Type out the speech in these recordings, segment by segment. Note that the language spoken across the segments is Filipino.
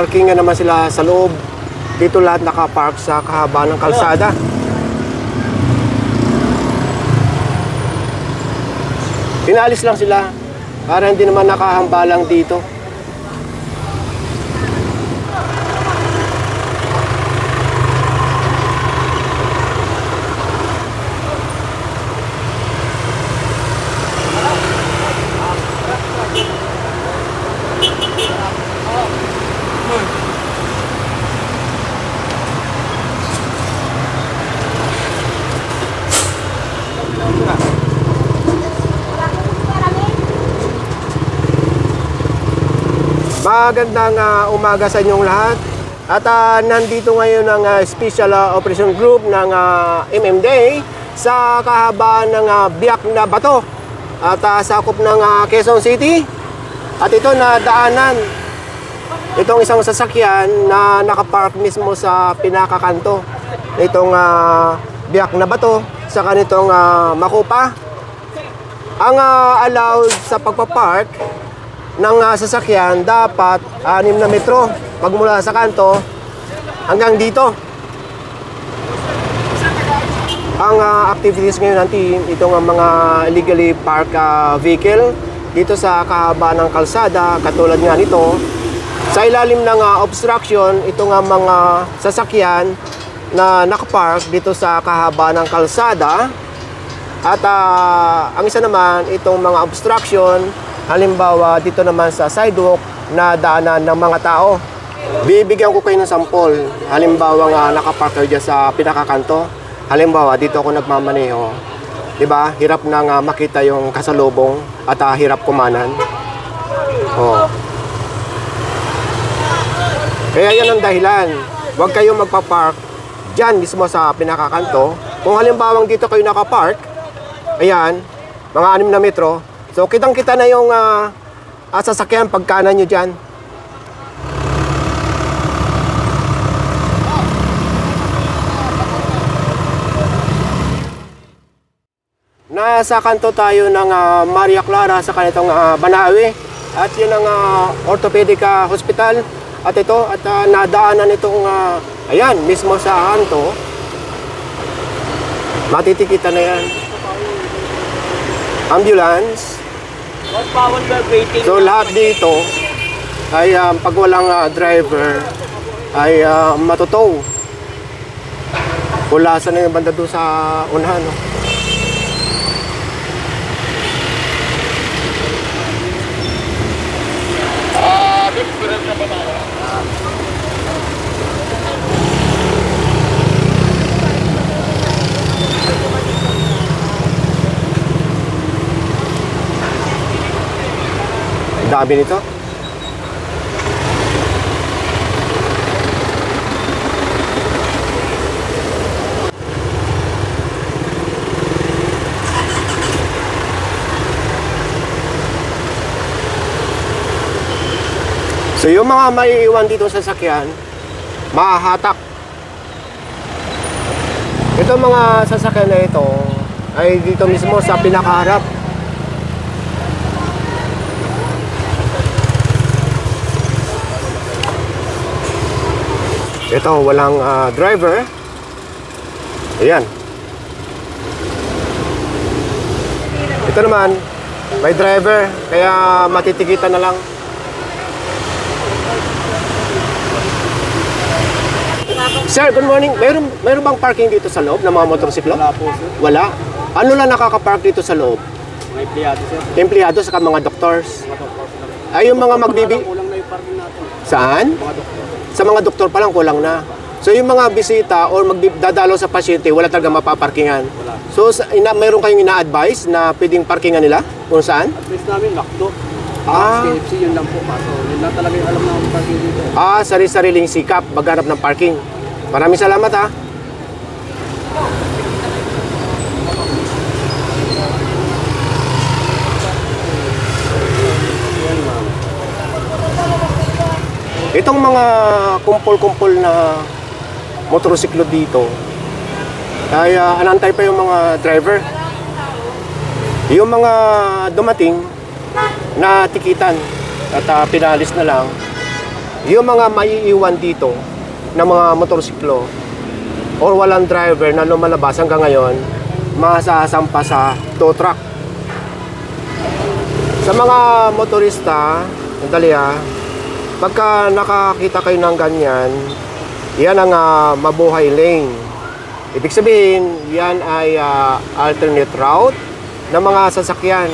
Parking nga naman sila sa loob. Dito lahat nakapark sa kahaba ng kalsada. Pinalis lang sila para hindi naman nakahambalang dito. Magandang ah, umaga sa inyong lahat. At ah, nandito ngayon ang ah, Special ah, Operation Group ng ah, MMDA sa kahabaan ng ah, biyak na bato at ah, sakop ng ah, Quezon City. At ito na daanan itong isang sasakyan na nakapark mismo sa pinakakanto nitong ah, biyak na bato sa kanitong ah, makupa. Ang ah, allowed sa pagpapark ng ah, sasakyan dapat 6 na metro magmula sa kanto hanggang dito. Ang ah, activities ngayon ng itong ah, mga illegally parked ah, vehicle dito sa kahaba ng kalsada, katulad nga nito, sa ilalim ng ah, obstruction, ito nga mga sasakyan na nakapark dito sa kahaba ng kalsada. At ah, ang isa naman, itong mga obstruction, halimbawa dito naman sa sidewalk na daanan ng mga tao. Bibigyan ko kayo ng sampol. Halimbawa nga nakapark kayo dyan sa pinakakanto. Halimbawa, dito ako nagmamaneho. 'Di ba? Hirap na nga makita yung kasalubong at ah, hirap kumanan. Oh. Kaya yan ang dahilan. Huwag kayong magpa-park dyan mismo sa pinakakanto. Kung halimbawang dito kayo nakapark, ayan, mga 6 na metro, so kitang-kita na yung ah, sasakyan pagkanan nyo dyan. Nasa kanto tayo ng ah, Maria Clara sa kanitong ah, Banawe. At yun ang ah, orthopedic ah, hospital. At ito, at ah, nadaanan itong, ah, ayan, mismo sa kanto. Matitikita na yan. Ambulance. So lahat dito ay ah, pag walang ah, driver ay uh, matutow. Ulasan na yung banda doon sa unahan. No? Dami nito. So yung mga maiiwan dito sa sakyan, mahahatak. Ito mga sasakyan na ito ay dito mismo sa pinakaharap. Ito, walang ah, driver. Ayan. Ito naman, may driver, kaya matitikitan na lang. Sir, good morning. Mayroon, mayroon bang parking dito sa loob ng mga motorsiklo? Wala po, sir. Wala. Ano lang nakaka-park dito sa loob? Mga empleyado, sir. Empleyado sa mga doctors. Mga doktor lang. Ay, yung mga magbibi... Kulang na yung parking natin. Saan? Mga doktor. Sa mga doktor pa lang kulang na. So yung mga bisita or magdadalo sa pasyente, wala talaga mapaparkingan. Wala. So sa, ina, mayroon kayong ina-advise na pwedeng parkingan nila kung saan? At least namin, lakdo. Ah. KFC, yun lang po. Kaso, yun lang talaga yung alam ng parking dito. Ah, sari-sariling sikap, maghanap ng parking. Maraming salamat ha. Itong mga kumpol-kumpol na motorsiklo dito, ay ah, anantay pa yung mga driver. Yung mga dumating na tikitan at ah, pinalis na lang, yung mga maiiwan dito ng mga motorsiklo or walang driver na lumalabas hanggang ngayon, masasampa sa tow truck. Sa mga motorista, sandali ah, pagka nakakita kayo ng ganyan, yan ang ah, mabuhay lane. Ibig sabihin, yan ay ah, alternate route ng mga sasakyan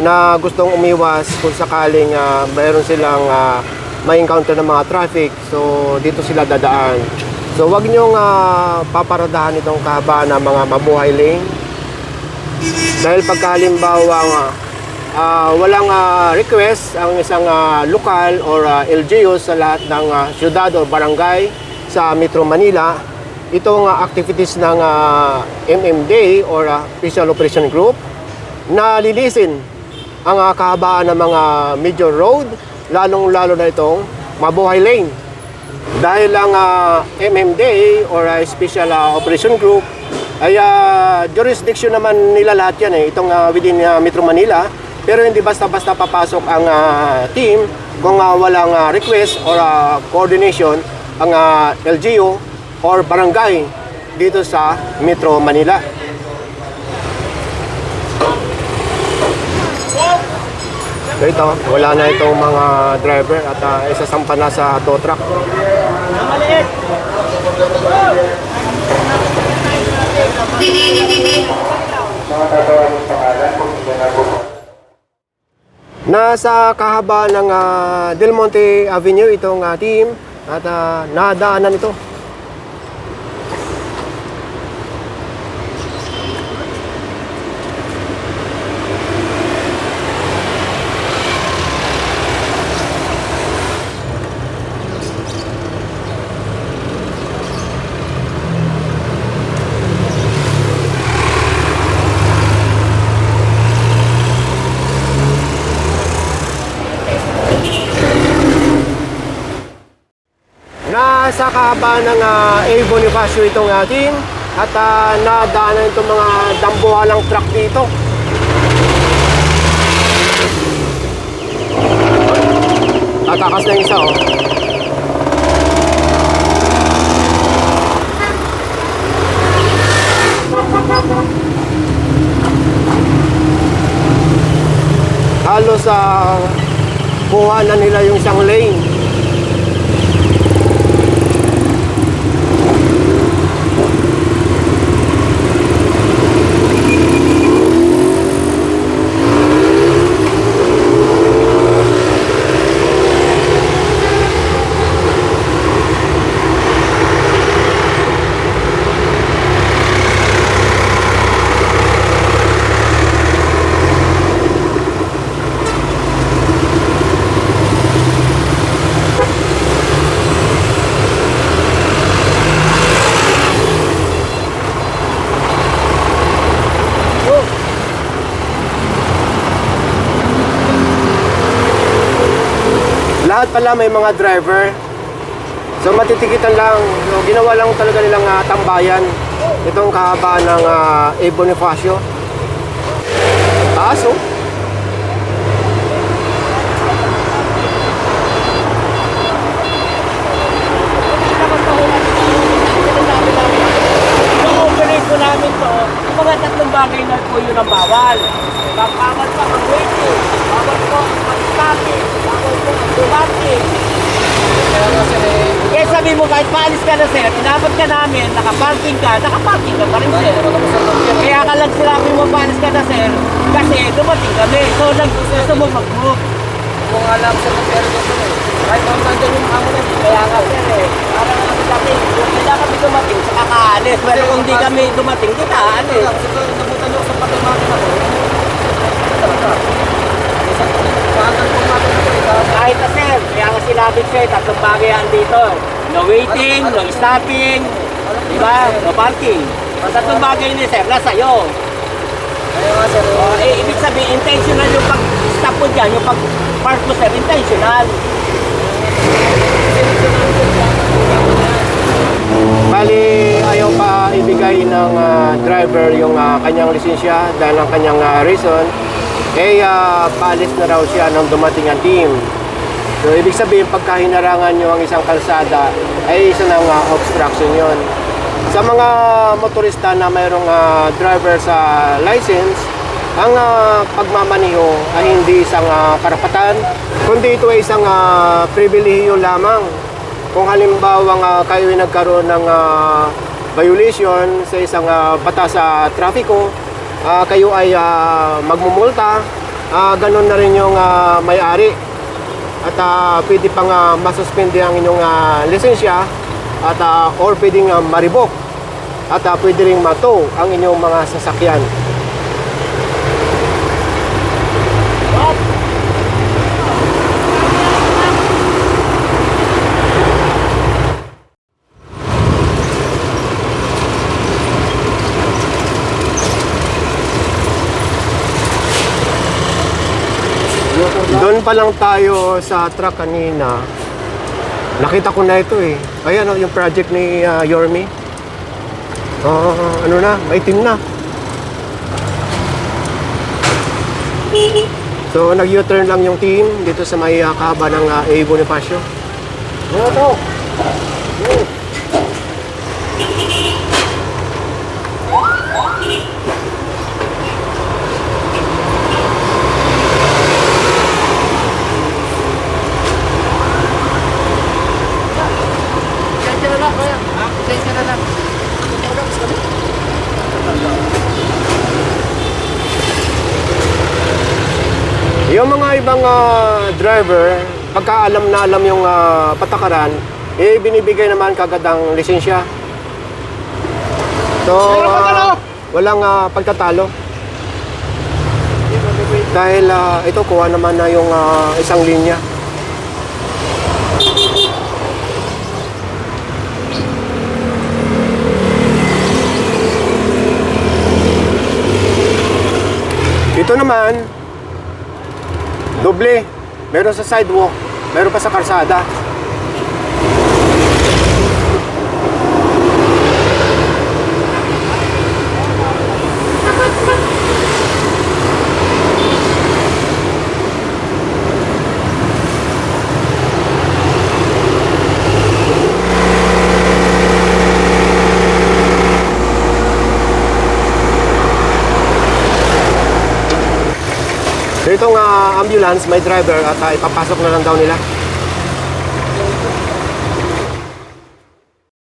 na gustong umiwas kung sakaling ah, mayroon silang ah, may encounter ng mga traffic. So, dito sila dadaan. So, wag niyong ah, paparadahan itong kahabaan ng mga mabuhay lane. Dahil pagka halimbawa ah, walang ah, request ang isang ah, lokal or ah, LGU sa lahat ng ah, syudad or barangay sa Metro Manila, itong ah, activities ng ah, MMDA or ah, Special Operation Group na lilisin ang ah, kahabaan ng mga major road, lalong-lalo na itong Mabuhay Lane. Dahil ang ah, MMDA or ah, Special ah, Operation Group ay ah, jurisdiction naman nila lahat yan eh, itong ah, within ah, Metro Manila. Pero hindi basta-basta papasok ang ah, team kung ah, walang ah, request or ah, coordination ang ah, LGU or barangay dito sa Metro Manila. Ito, wala na itong mga driver at uh, isasampa na sa tow truck. Nasa kahaba ng ah, Del Monte Avenue itong ah, team at uh, nadaanan ito. Nasa kahaba ng uh, A. Bonifacio itong uh, team at uh, nadaanan itong mga dambuhalang truck dito. Tatakas na yung isa oh. Halos sa kuha na nila yung isang lane. Lahat pala may mga driver. So matitikitan lang. So, ginawa lang talaga nilang ah, tambayan. Itong kahaba ng uh, A. Bonifacio. Taas oh. Yung operate po namin to, yung mga tatlong bagay na po yun ang bawal. Bawal pa ang waiting, bawal po ang stopping, bawal po ang dumating. Kaya sabi mo kahit paalis ka na sir, inabot ka namin, nakaparking ka, nakaparking ka pa rin sir. Kaya ka lang sinabi mo paalis ka na sir, kasi dumating kami. So nag gusto mo mag-move. Kung alam sa pero dito eh. Kahit kung nandun yung amo na Kaya nga sir eh, para kami, kung kailangan kami dumating, saka kaalis. Pero kung di kami dumating, na aalis. Siguro nabutan nyo sa patimakin ako. Kahit na sir, kaya nga sinabi sir, tatlong bagay yan dito. No waiting, no stopping, di ba? No parking. Ang tatlong bagay ni sir, nasa iyo. Kaya nga sir, O, eh, ibig sabihin, intentional yung pag-stop mo dyan, yung pag-park mo sir, intentional. Bali, ibigay ng ah, driver yung ah, kanyang lisensya dahil ang kanyang ah, reason, eh uh, paalis na raw siya nang dumating ang team. So, ibig sabihin, pagka hinarangan nyo ang isang kalsada, ay isa ng ah, obstruction yon. Sa mga motorista na mayroong ah, driver sa license, ang ah, pagmamaniho ay hindi isang ah, karapatan, kundi ito ay isang uh, pribilehiyo lamang. Kung halimbawa nga kayo ay nagkaroon ng ah, violation sa isang ah, batas sa trafiko, ah, kayo ay ah, magmumulta, ah, ganun na rin yung ah, may-ari. At ah, pwede pang uh, masuspende ang inyong ah, lisensya at ah, or pwedeng uh, maribok. At ah, pwede ring mato ang inyong mga sasakyan. Doon pa lang tayo sa truck kanina. Nakita ko na ito eh. Ayan oh, yung project ni ah, Yormi. Oh, ano na, maitim na. So, nag-U-turn lang yung team dito sa may uh, kahaba ng uh, A. Bonifacio. Ano to? Sensya na lang, kuya. Ha? Sensya na lang. Yung mga ibang ah, driver, pagka alam na alam yung ah, patakaran, eh binibigay naman kagad ang lisensya. So, ah, walang ah, pagtatalo. Dahil ah, ito kuha naman na yung ah, isang linya. Ito naman, Doble. Meron sa sidewalk, meron pa sa karsada. So itong ambulance, may driver at ah, ipapasok na lang daw nila.